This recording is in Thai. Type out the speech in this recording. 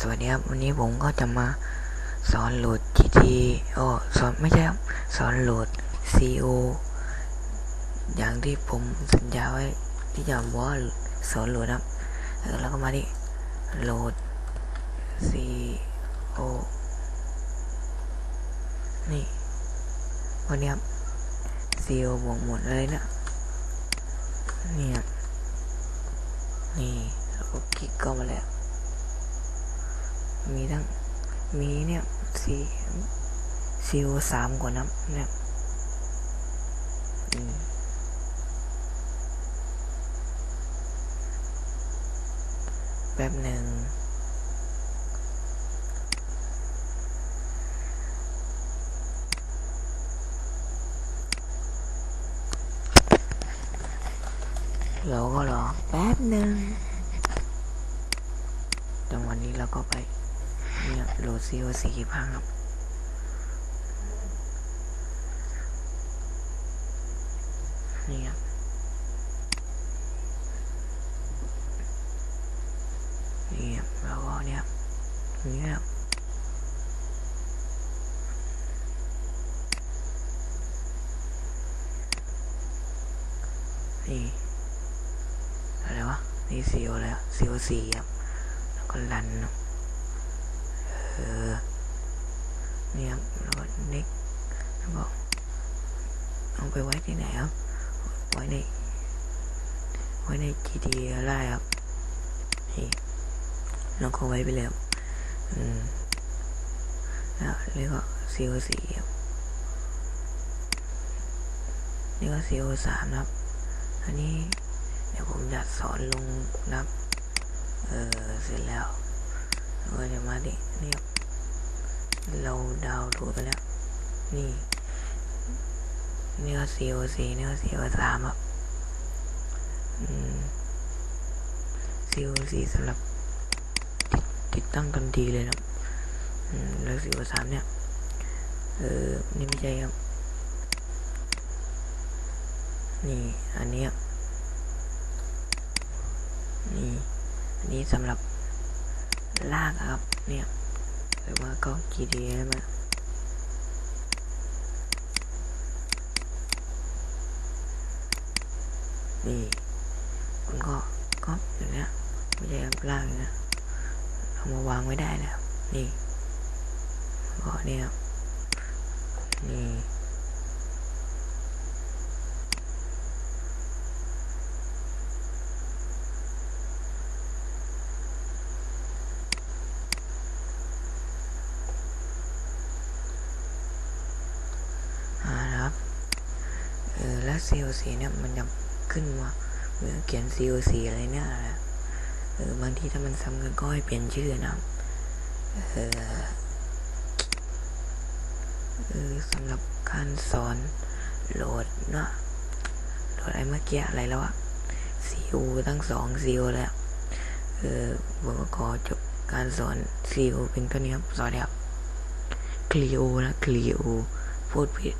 สวัสดีครับ วันนี้ผมก็จะมาสอนโหลด GT โอ้สอนไม่ใช่ครับ สอนโหลด CO อย่างที่ผมสัญญาไว้ที่จะบอกว่าสอนโหลดครับ แล้วก็มาที่โหลด CO นี่ วันนี้ครับ CO บวกหมดเลยนะ นี่ครับนี่แล้วก็คลิกเข้ามาแล้ว มีทั้งมีเนี่ยซีซีโอสามกว่าน้ำเนี่ยแป๊บหนึ่งเราก็รอแป๊บหนึ่งจังหวะนี้เราก็ไป เนี่ยโหลด COC พังครับนี่ครับนี่ครับแล้วก็เนี่ยครับนี่ครับนี่อะไรวะนี่ CO แล้ว COC ครับแล้วก็รันเนาะ เออเนี่ยรับแล้วก็เน็กแล้วก็เอาไปไว้ที่ไหนครับ ไว้ใน ไว้ใน GT ได้ครับนี่แล้วก็ไว้ไปแล้วอืมแล้วนี่ก็ CO4 ครับนี่ก็ CO3 นะครับ อันนี้เดี๋ยวผมจะสอนลงนะครับ เออเสร็จแล้ว เราจะมาดิเนี่ยเราดาวน์โหลดไปแล้ว นี่เนี่ก็ COC นี่ก็ CO3 ครับอืม COC สำหรับติดติดตั้งทันทีเลยนะอืมแล้ว CO3 เนี่ย เออ นี่ไม่ใช่ครับ นี่ อันนี้นี่ อันนี้สำหรับ ลากครับเนี่ยหรือว่าก็ GTA มนี่คุณก็ก็อย่างเนี้ยไม่ใช่ลากอย่างเนี้ยเอามาวางไว้ได้แล้วนี่ก็เนี่ยครับนี่ อ่านะครับ เออแล้ว COC เนี่ยมันจะขึ้นมาเหมือนเขียน COC อะไรเนี่ยนะเออบางทีถ้ามันซ้ำกันก็ให้เปลี่ยนชื่อนะเออเออสำหรับการสอนโหลดเนาะโหลดไอ้เมื่อกี้อะไรแล้วอะ CU ทั้งสอง CU แล้วเออผมก็ขอจบการสอน CU เป็นเท่านี้ครับสวัสดีครับคลีโอนะคลีโอพูดผิด